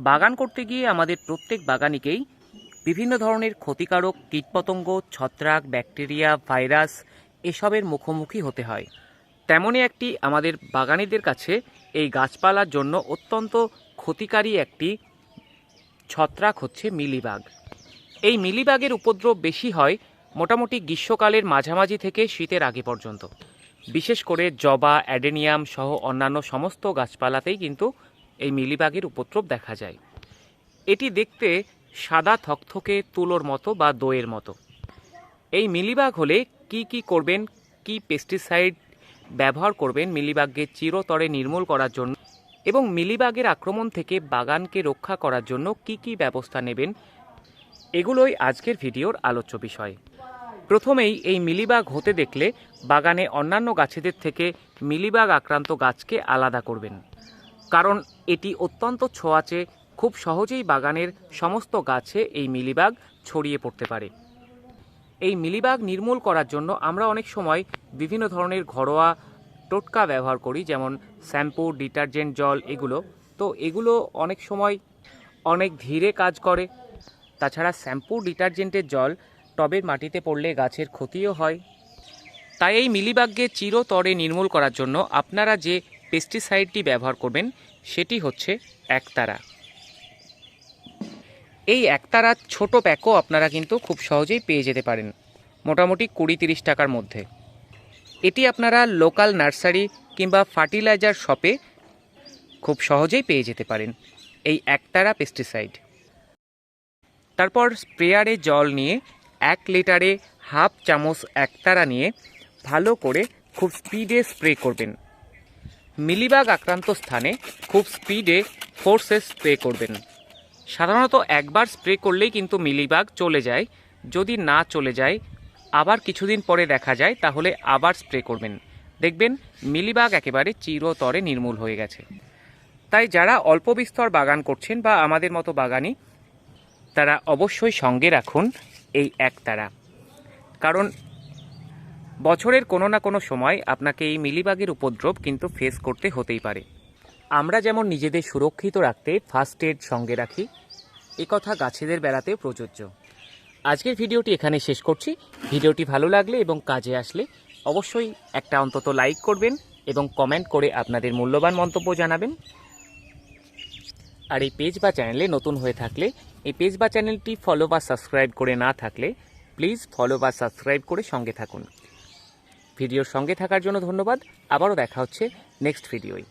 বাগান করতে গিয়ে আমাদের প্রত্যেক বাগানিকেই বিভিন্ন ধরনের ক্ষতিকারক কীটপতঙ্গ, ছত্রাক, ব্যাকটেরিয়া, ভাইরাস এসবের মুখোমুখি হতে হয়। তেমনই একটি আমাদের বাগানিদের কাছে এই গাছপালার জন্য অত্যন্ত ক্ষতিকারী একটি ছত্রাক হচ্ছে মিলিবাগ। এই মিলিবাগের উপদ্রব বেশি হয় মোটামুটি গ্রীষ্মকালের মাঝামাঝি থেকে শীতের আগে পর্যন্ত। বিশেষ করে জবা, অ্যাডেনিয়াম সহ অন্যান্য সমস্ত গাছপালাতেই কিন্তু এই মিলিবাগের উপদ্রব দেখা যায়। এটি দেখতে সাদা থকথকে তুলোর মতো বা দইয়ের মতো। এই মিলিবাগ হলে কি কি করবেন, কি পেস্টিসাইড ব্যবহার করবেন মিলিবাগকে চিরতরে নির্মূল করার জন্য এবং মিলিবাগের আক্রমণ থেকে বাগানকে রক্ষা করার জন্য কি কি ব্যবস্থা নেবেন, এগুলোই আজকের ভিডিওর আলোচ্য বিষয়। প্রথমেই এই মিলিবাগ হতে দেখলে বাগানে অন্যান্য গাছেদের থেকে মিলিবাগ আক্রান্ত গাছকে আলাদা করবেন। কারণ এটি অত্যন্ত ছোঁয়াচে, খুব সহজেই বাগানের সমস্ত গাছে এই মিলিবাগ ছড়িয়ে পড়তে পারে। এই মিলিবাগ নির্মূল করার জন্য আমরা অনেক সময় বিভিন্ন ধরনের ঘরোয়া টোটকা ব্যবহার করি, যেমন শ্যাম্পু, ডিটারজেন্ট, জল এগুলো। তো এগুলো অনেক সময় অনেক ধীরে কাজ করে। তাছাড়া শ্যাম্পু, ডিটারজেন্টের জল টবের মাটিতে পড়লে গাছের ক্ষতিও হয়। তাই এই মিলিবাগকে চিরতরে নির্মূল করার জন্য আপনারা যে পেস্টিসাইডটি ব্যবহার করবেন, সেটি হচ্ছে একতারা। এই একতারা ছোট প্যাকও আপনারা কিন্তু খুব সহজেই পেয়ে যেতে পারেন, মোটামুটি কুড়ি তিরিশ টাকার মধ্যে। এটি আপনারা লোকাল নার্সারি কিংবা ফার্টিলাইজার শপে খুব সহজেই পেয়ে যেতে পারেন, এই একতারা পেস্টিসাইড তারপর স্প্রেয়ারে জল নিয়ে এক লিটারে হাফ চামচ একতারা নিয়ে ভালো করে খুব স্পিডে স্প্রে করবেন। মিলিবাগ আক্রান্ত স্থানে খুব স্পিডে ফোর্সে স্প্রে করবেন। সাধারণত একবার স্প্রে করলেই কিন্তু মিলিবাগ চলে যায়। যদি না চলে যায়, আবার কিছুদিন পরে দেখা যায়, তাহলে আবার স্প্রে করবেন। দেখবেন মিলিবাগ একেবারে চিরতরে নির্মূল হয়ে গেছে। তাই যারা অল্প বিস্তর বাগান করছেন বা আমাদের মতো বাগানি, তারা অবশ্যই সঙ্গে রাখুন এই একতারা। কারণ বছরের কোনো না কোনো সময় আপনাকে এই মিলিবাগের উপদ্রব কিন্তু ফেস করতে হতেই পারে। আমরা যেমন নিজেদের সুরক্ষিত রাখতে ফার্স্ট এড সঙ্গে রাখি কথা গাছেদের বেড়াতেও প্রযোজ্য। আজকের ভিডিওটি এখানে শেষ করছি। ভিডিওটি ভালো লাগলে এবং কাজে আসলে অবশ্যই একটা অন্তত লাইক করবেন এবং কমেন্ট করে আপনাদের মূল্যবান মন্তব্য জানাবেন। আর এই পেজ বা চ্যানেলে নতুন হয়ে থাকলে, এই পেজ বা চ্যানেলটি ফলো বা সাবস্ক্রাইব করে না থাকলে প্লিজ ফলো বা সাবস্ক্রাইব করে সঙ্গে থাকুন। ভিডিওর সঙ্গে থাকার জন্য ধন্যবাদ। আবারও দেখা হচ্ছে নেক্সট ভিডিওয়।